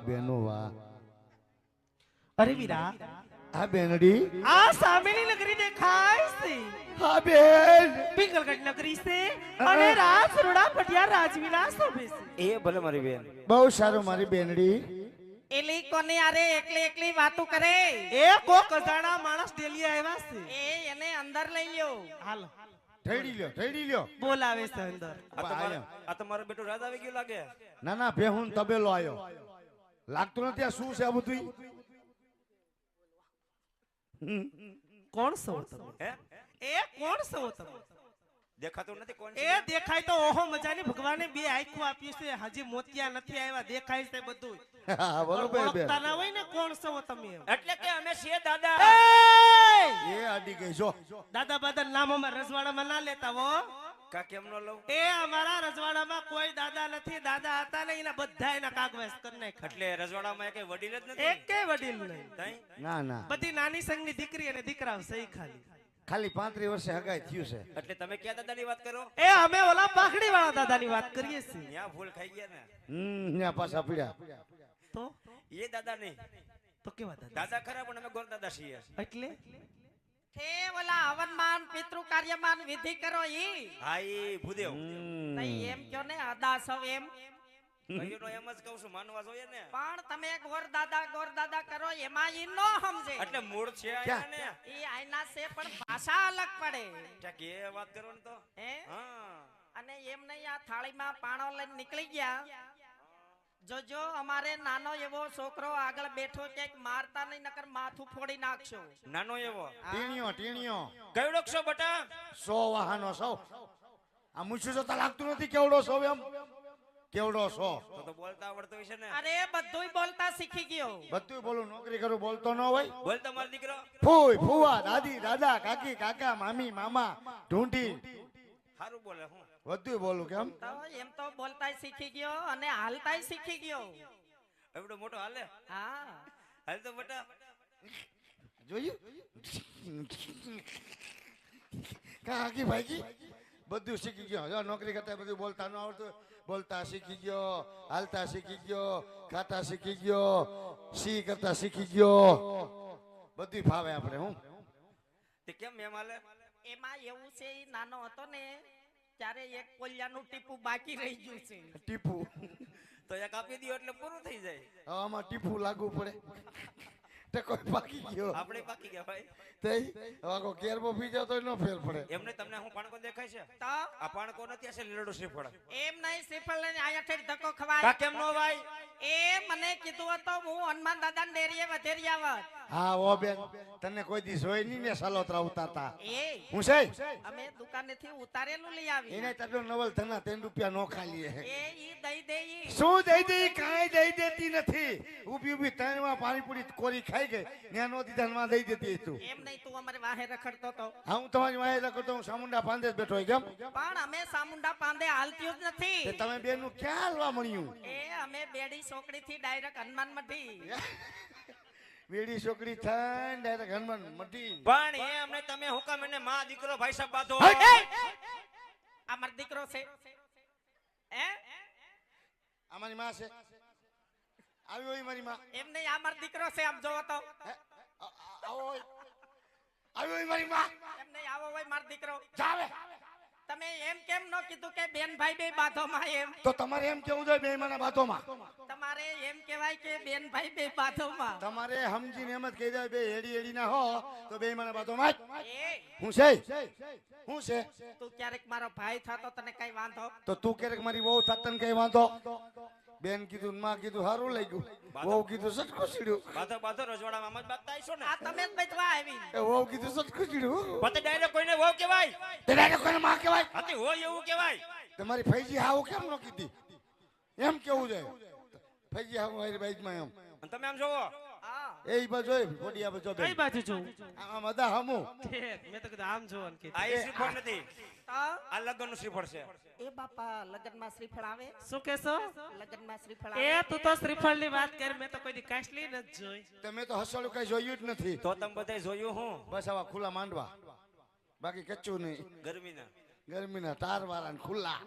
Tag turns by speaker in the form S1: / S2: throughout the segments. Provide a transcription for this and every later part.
S1: બેનો વાહ
S2: અરે વીરા.
S1: આ બેનડી.
S2: આ સામેની નગરી દેખાય છે.
S1: હા બેન.
S2: પિંગલગઢ નગરી છે અને રાજ રોડા પટિયા રાજવિલાસ શોભે છે.
S3: એ ભલે મારી બેન.
S1: બહુ સારું મારી બેનડી.
S4: એલી કોને આરે એકલી એકલી વાતો કરે?
S2: એ કો અજાણા માણસ ડેલી આવ્યા છે.
S4: એ એને અંદર લઈ લ્યો.
S2: હાલ.
S1: ઠેડી લ્યો ઠેડી લ્યો.
S2: બોલાવે છે અંદર.
S3: આ તો મારો- આ તો મારો બેટો રાજ આવી ગયો લાગે.
S1: ના ના બેહુન તબેલો આયો. લાગતું નથી આ શું છે આ બધું
S2: કોણ છો તમે? એ કોણ છો તમે?
S3: દેખાતું નથી કોણ
S2: એ દેખાય તો ઓહો મજાની ભગવાને બે આંખો આપ્યું છે. હજી મોતિયા નથી આવ્યા દેખાય છે બધું
S1: બરોબર બેન.
S2: ના હોય ને કોણ છો તમે
S3: એટલે કે અમે છે દાદા!
S1: એ! આડી ગઈ જો.
S2: દાદા બાદા નામ અમારા રજવાડામાં ના લેતા હો.
S3: કા કેમ ન લઉં?
S2: એ અમારા રજવાડામાં કોઈ દાદા નથી દાદા હતા ને એના બધા એના કાગવાસ કરી નાખ્યા.
S3: એટલે રજવાડામાં એકે વડીલ જ નથી?
S2: એક કે વડીલ નહીં.
S1: ના ના.
S2: બધી નાની સંગની દીકરી અને દીકરાઓ સહી ખાલી.
S1: ખાલી પાંત્રીસ વર્ષે હગાઈ થયું છે.
S3: એટલે તમે ક્યાં દાદાની વાત કરો?
S2: એ અમે ઓલા પાખડી વાળા દાદાની વાત કરીએ છીએ.
S3: ત્યાં ભૂલ ખાઈ ગયા ને.
S1: હમ ત્યાં પાછા પડ્યા.
S2: તો?
S3: એ દાદા નહીં.
S2: તો કેવા દાદા?
S3: દાદા ખરા પણ અમે ગોર દાદા છીએ.
S2: એટલે?
S4: હે ઓલા હવનમાન પિતૃ કાર્યમાન વિધિ કરો ઈ
S3: હા ઈ ભૂદેવ
S4: નહીં એમ કયો ને અદા સૌ એમ
S3: કહીનો એમ જ કહું છું માનવા જોઈએ ને.
S4: પણ તમે ગોર દાદા ગોર દાદા કરો એમાં ઈ નો સમજે.
S3: એટલે મૂળ છે આયા ને.
S4: ઈ આઈના છે પણ ભાષા અલગ પડે.
S3: ક્યાંક એ વાત કરો ને તો.
S4: હે?
S3: હા.
S4: અને એમ નહીં આ થાળીમાં પાણો લઈને નીકળી ગયા. જોજો અમારે નાનો એવો છોકરો આગળ બેઠો ક્યાંક મારતા નહીં નકર માથું ફોડી નાખશો.
S3: નાનો એવો?
S1: ટીણીઓ ટીણીઓ.
S3: કયો છો બટા?
S1: સો વાહનો સો. આ મુછું જોતા લાગતું નથી કેવડો સો એમ? કેવડો સો?
S3: તો તો બોલતા આવડતો હશે ને.
S4: અરે બધુંય બોલતા શીખી ગયો.
S1: બધું બોલું નોકરી કરું બોલતો ન હોય.
S3: બોલતો મારો દીકરો.
S1: ફૂઈ ફુવા દાદી દાદા કાકી કાકા મામી મામા ઢૂંઢી.
S3: સારું બોલે હું.
S1: બધું બોલું કેમ
S4: એમ તો બોલતાય શીખી ગયો અને હાલતાય શીખી ગયો.
S3: એવડો મોટો હાલે?
S4: હા.
S3: હાલ તો મોટા.
S1: જોયું? કાકી ભાઈકી? બધું શીખી ગયો. જો નોકરી કરતા બધું બોલતા ન આવડતું બોલતા શીખી ગયો હાલતા શીખી ગયો ખાતા શીખી ગયો સી કરતા શીખી ગયો. બધું ફાવે આપણે હું.
S3: તે કેમ એમ હાલે?
S4: એમાં એવું છે નાનો હતો ને ત્યારે એક કોલિયાનું ટીપું બાકી રહી ગયું છે.
S1: ટીપુ.
S3: તો એક આપી દો એટલે પૂરું થઈ જાય.
S1: હવે આમાં ટીપુ લાગુ પડે. તે કોઈ ગયો.
S3: આપણે પાકી ગયા ભાઈ.
S1: તે હવે કેરબો પી જાવ તો ન ફેર પડે.
S3: એમને તમને હું પાણકો દેખાય છે?
S4: તો?
S3: આ પાણકો નથી છે લીલડો શ્રીફળ.
S4: એમ નહીં શ્રીફળ લઈને આયા ધક્કો
S3: કા
S4: ખવાય
S3: કેમ નો ભાઈ
S4: એ મને કીધું હતું હું હનુમાન દાદા ને ડેરીએ વધેરી આવત.
S1: હા ઓ બેન તને કોઈ દી જોઈ નહીં ને સાલોતરા ઉતારતા. હું છે?
S4: અમે દુકાનેથી ઉતારેલું લઈ આવી
S1: એને તારો નવલ ધના ત્રણ રૂપિયા નો ખાલી
S4: એ ઈ દઈ દે
S1: શું દઈ દે કાઈ દઈ દેતી નથી. ઊભી ઊભી ત્રણમાં પાણીપુરી કોરી ખાઈ ગઈ. ત્યાં નો દીધા માં દઈ દેતી તું.
S4: એમ નહીં તું અમારે વાહે રખડતો તો.
S1: હા હું તમારી વાહે રખડતો હું સામુંડા પાંદે જ બેઠો હોય કેમ?
S4: પણ અમે સામુંડા પાંદે હાલતી જ
S1: તે
S4: નથી
S1: તમે બેનનું ક્યાં હાલવા મળ્યું.
S4: એ અમે બેડી સોકડી થી ડાયરેક્ટ હનુમાન મઢી.
S1: વેડી છોકરી થાય ડાયરેક્ટ હનુમાન મટી
S3: પણ એ અમને તમે હુકમ એને માં દીકરો ભાઈ સાહેબ બાધો.
S4: આ મારો દીકરો છે. હે?
S1: અમારી માં છે. આવી હોય મારી માં.
S4: એમ નહીં આ મારો દીકરો છે આમ જોવો તો.
S1: આવો હોય. આવી હોય મારી માં.
S4: એમ નહીં આવો હોય મારો દીકરો.
S1: જાવે.
S4: તમે એમ કેમ ન કીધું કે બેન ભાઈ બે બાધોમાં એમ?
S1: તો તમારે એમ કેવું જોઈએ બે માના બાતોમાં
S4: તમારે એમ કહેવાય કે બેન ભાઈ બે બાધોમાં.
S1: તમારે સમજીને એમ જ કહી દે બે હેડી એડી ના હો તો બે માના બાતોમાં જ. હું છે? હું છે?
S4: તું ક્યારેક મારો ભાઈ થતો તને કઈ વાંધો?
S1: તો તું ક્યારેક મારી વહુ થાત તને કઈ વાંધો? બેન કીધું ને માં કીધું સારું લઈ ગયું વહુ કીધું સટકું ચીડ્યું
S3: બાધો બાધો રજવાડામાં આમ જ આવીશો ને?
S4: આ તમે જ બેઠવા આવી.
S1: એ વહુ કીધું સટકું ચીડ્યું
S3: પતે ડાયરેક્ટ કોઈને વહુ કહેવાય?
S1: તે ડાયરેક્ટ કોઈને માં કહેવાય?
S3: હતી હોય એવું કહેવાય.
S1: તમારી ફૈજી હાવ કેમ ન કીધી? એમ કેવું છે? ફૈજી હાવ મારી બાઈકમાં એમ.
S3: તમે આમ જોવો
S4: હા
S1: એ બાજુ હોય બાજુ
S2: કઈ બાજુ છું?
S1: આમ અદા હમુ.
S2: મે મેં તો કીધું આમ જોવાનું
S3: આ
S2: કીધું.
S3: એ શ્રીફળ નથી. આ લગનનું શ્રીફળ છે.
S4: એ બાપા લગ્નમાં શ્રીફળ આવે?
S2: શું કેસો
S4: લગનમાં શ્રીફળ
S2: એ તું તો શ્રીફળની વાત કર મે તો કોઈ દી કાસલી નથી જોઈ.
S1: તમે તો હસળું કઈ જોયું જ નથી.
S3: તો તમે બધાય જોયું હું?
S1: બસ આવા ખુલ્લા માંડવા. બાકી કચ્ચું નહીં.
S3: ગરમીના.
S1: ગરમીના તાર વાળા ખુલ્લા.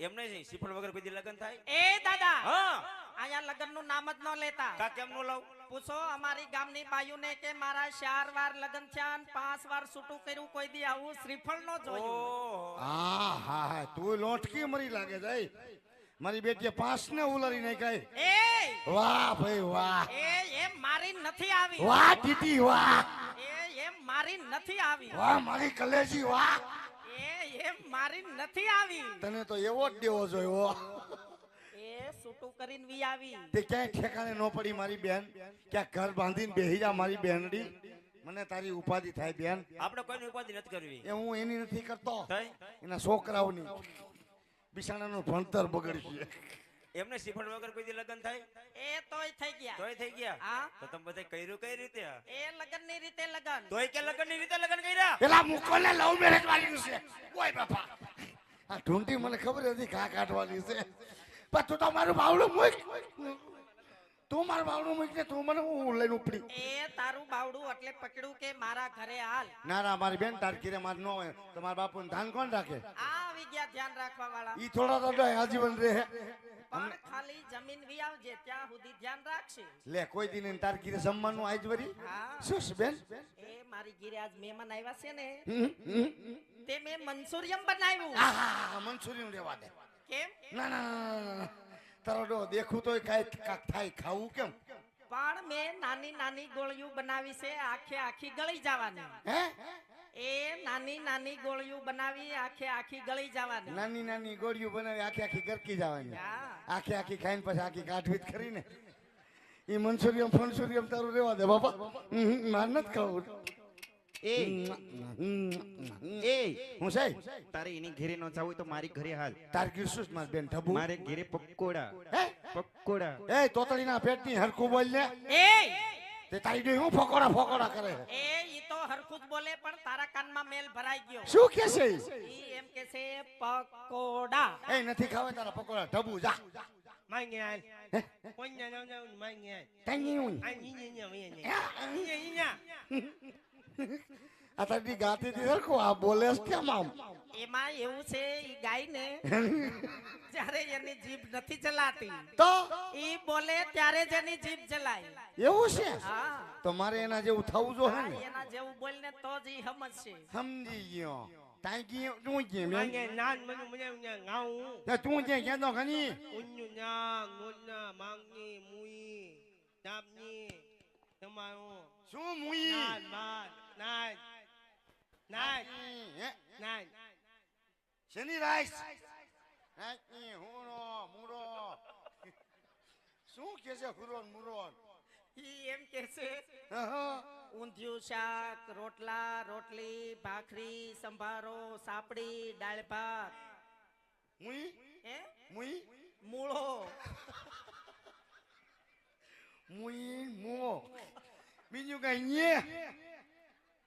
S3: એમ નહીં શ્રીફળ વગર કોઈ દી લગન થાય?
S4: એ દાદા!
S3: હા.
S4: અહીંયા લગ્નનું નામ જ ન લેતા.
S3: કા કેમ નું લઉં?
S4: પૂછો અમારી ગામની બાયુને કે મારા ચાર વાર લગ્ન થયા પાંચ વાર છૂટું કર્યું કોઈ દી આવું શ્રીફળ નો જોયું.
S1: હા હા હા તું લોટકી મરી લાગે જાય મારી બેટીએ પાંચ ને ઉલારી નહીં કઈ
S4: એ!
S1: વાહ ભાઈ વાહ.
S4: એ એમ મારી નથી આવી.
S1: વાહ દીદી વાહ.
S4: એ એમ મારી નથી આવી.
S1: વાહ મારી કલેજી વાહ.
S4: એ એમ મારી નથી આવી.
S1: તને તો એવો જ દેવો જોયો.
S4: છૂટું કરીને વી આવી.
S1: તે ક્યાંય ઠેકાણે ન પડી મારી બેન. ક્યાં ઘર બાંધીને બેહી જા મારી બેનડી. મને તારી ઉપાધિ થાય બેન.
S3: આપણે કોઈની ઉપાધિ નથી કરવી.
S1: એ હું એની નથી કરતો. એના છોકરાઓની. બિસાણાનું ભણતર બગડી
S3: એમને શિફળ વગર કોઈ દી લગ્ન થાય?
S4: એ તોય થઈ ગયા.
S3: તોય થઈ ગયા?
S4: હા.
S3: તો તમે બધા કર્યું કઈ રીતે?
S4: એ લગ્નની રીતે લગ્ન.
S3: તોય કે લગ્નની રીતે લગ્ન કર્યા?
S1: પેલા મુકોને લવ મેરેજ વાળી છે. ઓય બાપા. આ ઢૂંઢી મને ખબર હતી ઘા કાઢવાની છે. પણ તું તો મારું બાવડું મૂક. તું મારું બાવડું મૂક ને તું મને હું લઈને ઉપડી.
S4: એ તારું બાવડું એટલે પકડ્યું કે મારા ઘરે હાલ.
S1: ના ના મારી બેન તાર કીરે માર નો હોય. તો મારા બાપુને ધ્યાન કોણ રાખે?
S4: આ આવી ગયા ધ્યાન રાખવા વાળા
S1: ઈ થોડા તો આજીવન રહે.
S4: પણ ખાલી જમીન વી આવજે ત્યાં સુધી ધ્યાન રાખશે.
S1: લે કોઈ દિન ને તાર કીરે જમવાનું આજ વરી?
S4: હા.
S1: શું બેન?
S4: એ મારી ગીરે આજ મહેમાન આવ્યા છે ને. તે મેં મનસુરિયમ બનાવ્યું.
S1: આહા, મંચુરિયન રેવા દે.
S4: કેમ?
S1: ના ના. તારો ડો દેખું તોય કાંઈ કાંક થાય ખાવું કેમ?
S4: પણ મેં નાની નાની ગોળીઓ બનાવી છે આખે આખી ગળી જવાની.
S1: હે?
S4: એ નાની નાની ગોળીઓ બનાવી આખે આખી ગળી જવાની.
S1: નાની નાની ગોળીઓ બનાવી આખે આખી ગરકી જવાની. આખે આખી ખાઈને પછી આખી ગાંઠવીત કરીને. એ મનસુરિયમ ફનસુરિયમ તારું રેવા દે બાપા. માર નથી ખાવું.
S5: એ એ
S1: હું છે
S5: તારે એની ઘરે નો જાવું તો મારી ઘરે હાલ.
S1: તાર ગીર માર બેન ઢબુ?
S5: મારે ઘરે પકોડા.
S1: હે?
S5: પકોડા.
S1: એ તોતડીના પેટની હરખું બોલ ને.
S4: એ!
S1: તે તારી હું ફકોડા ફકોડા કરે?
S4: એ ઈ તો હરખું જ બોલે પણ તારા કાનમાં મેલ ભરાઈ ગયો.
S1: શું કે છે? ઈ?
S4: એમ કે છે પકોડા.
S1: એ નથી ખાવા તારા પકોડા ઢબુ જા.
S2: માંગે હાલ. ન જાઉં માંગે હાલ.
S1: તઈ હું.
S2: આ
S1: તારી ગાતી થી હરખું આ બોલે છે કેમ આમ?
S4: એમાં એવું છે ઈ ગાય ને જ્યારે એની જીભ નથી ચલાતી
S1: તો?
S4: ઈ બોલે ત્યારે જ એની જીભ ચલાય
S1: એવું છે?
S4: હા.
S1: તો મારે એના જેવું થવું જો હે ને
S4: એના જેવું બોલ ને તો જ ઈ સમજશે.
S1: સમજી ગયો. તાઈ ગયો તું
S2: નાન મને મને મને ગાઉં.
S1: તે કહેતો ઘણી
S2: ઉન્નુ ના ગોના માંગી મુઈ તમારો.
S1: શું મુઈ?
S2: નાન માન નાન
S1: હે?
S2: નાન
S1: શેની રાઈસ નાચની હુરો મુરો શું કે છે હુરો મુરો
S4: ઈ એમ કે છે ઊંધિયું શાક રોટલા રોટલી ભાખરી સંભારો સાપડી દાળ ભાત.
S1: મુઈ?
S4: હે?
S1: મુઈ?
S4: મૂળો.
S1: મુઈ મો બીજું કઈ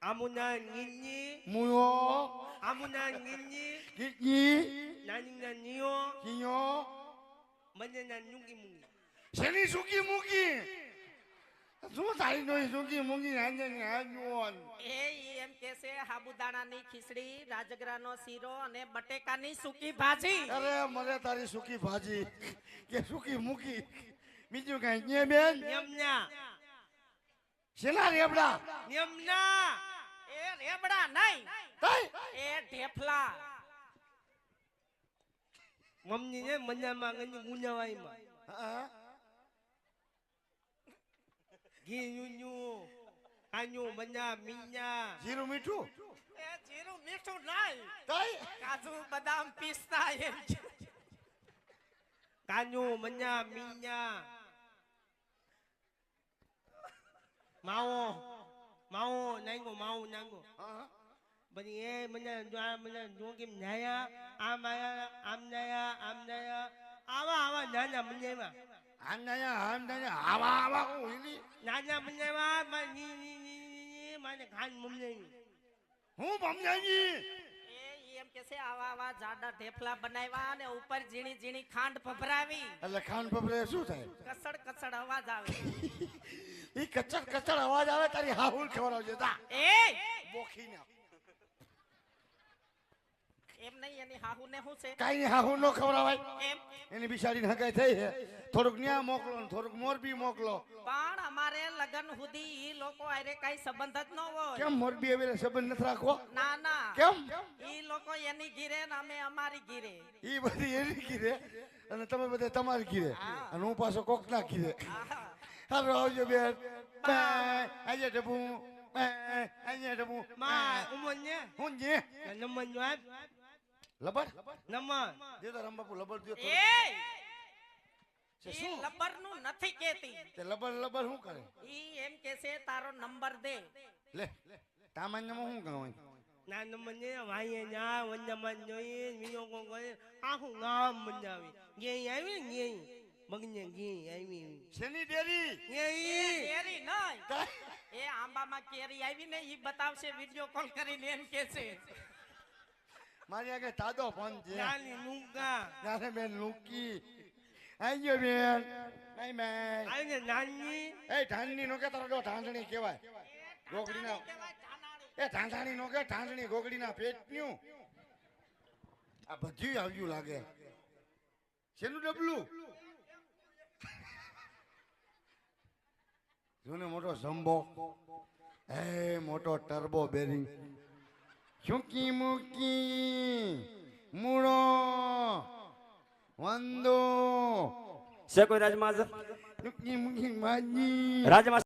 S2: 아무나 있니?
S1: 무요
S2: 아무나 있니?
S1: 기기
S2: 나는나 니요?
S1: 기요
S2: 먼저나 뭉기뭉기
S1: શેની સુકી મૂકી શું તારી ડોહી સુકી મૂકી આંજણી આજુઓન
S4: એ ઈ એમ કે છે સાબુદાણાની ખીચડી રાજગરાનો શીરો અને બટેકાની સૂકી ભાજી
S1: અરે મને તારી સુકી ભાજી કે સુકી મૂકી બીજું કઈ nye બેન
S2: 냠냐
S1: શેના રેબડા
S2: 냠냐
S4: એ રેબડા નહીં. એ ઢેફલા.
S1: મમ્મી
S4: એ કાજુ બદામ
S2: મજા મિન્યા માવો. માઉ નાંગો માઉ
S1: નાંગો
S2: બની એ મને મને જો કેમ નાયા આમ આયા આમ નાયા આમ નાયા આવા આવા નાના મંજાઈમાં
S1: આમ નાયા આમ નાયા આવા આવા ઓલી
S2: નાના મંજાઈમાં ની ની ની માને ખાન મમજાઈ
S1: હું
S4: મમજાઈ એમ કે આવા આવા જાડા ઢેફલા બનાવ્યા અને ઉપર ઝીણી ઝીણી ખાંડ ફફરાવી
S1: એટલે ખાંડ પભરાવી શું થાય?
S4: કસડ કસડ અવાજ આવે.
S1: ઈ કચર કચર અવાજ આવે તારી હાહુલ ખબર આવજે તા
S4: એ
S1: બોખી ના
S4: એમ નહીં એની હાહુ ને શું છે?
S1: કાઈ હાહુ નો ખવડાવાય.
S4: એમ?
S1: એની બિચારી હગાઈ થઈ છે. થોડુંક ન્યા મોકલો ને થોડુંક મોરબી મોકલો.
S4: પણ અમારે લગન સુધી ઈ લોકો આરે કઈ સંબંધ જ ન હોય.
S1: કેમ મોરબી એવી સંબંધ નથી રાખવો?
S4: ના ના.
S1: કેમ?
S4: ઈ લોકો એની ગીરે ને અમે અમારી ગીરે.
S1: ઈ બધી એની ઘીરે અને તમે બધા તમારી
S4: હા.
S1: અને હું પાછો કોક ના કીધે હાલો આવજો બેન આજે ડબુ આજે ડબુ
S2: માં ઉમરને
S1: હું જે
S2: નંબર જો આપ
S1: લબર
S2: નંબર
S1: દે તો રંબાપુ લબર દે
S4: એ
S1: શું
S4: નું નથી કેતી
S1: તે લબર લબર શું કરે
S4: ઈ એમ કે છે તારો નંબર દે
S1: લે સામાન્યમાં શું કહો
S2: ના નંબર ને વાઈએ જા વંજામાં જોઈ મિયો કો કરે આખું ગામ મંજાવી ગે આવી ને ગે મગને ગે આવી
S1: શેની ડેરી?
S2: ગે
S4: નહીં. એ આંબામાં કેરી આવી ને ઈ બતાવશે વિડિયો કોલ કરીને એમ કે છે
S1: મારી આગળ તાદો ફોન છે.
S2: નાની નુકા
S1: નાને બેન લુકી આઈ બેન. આઈ બેન
S2: નાની
S1: એ ઢાંડણી નો કે તારો ડો ઢાંડણી કહેવાય. ગોગડીના એ ઢાંઢાણી નો કે ઢાંડણી ગોગડીના પેટન્યું આ બધું આવ્યું લાગે. શેનું ડબલું? જોને મોટો ઝંબો. એ મોટો ટર્બો બેરિંગ ચૂકી મૂકી મૂળો વંદો.
S3: છે કોઈ રાજમાં
S1: ચૂકી મૂકી માજી.
S3: રાજમાં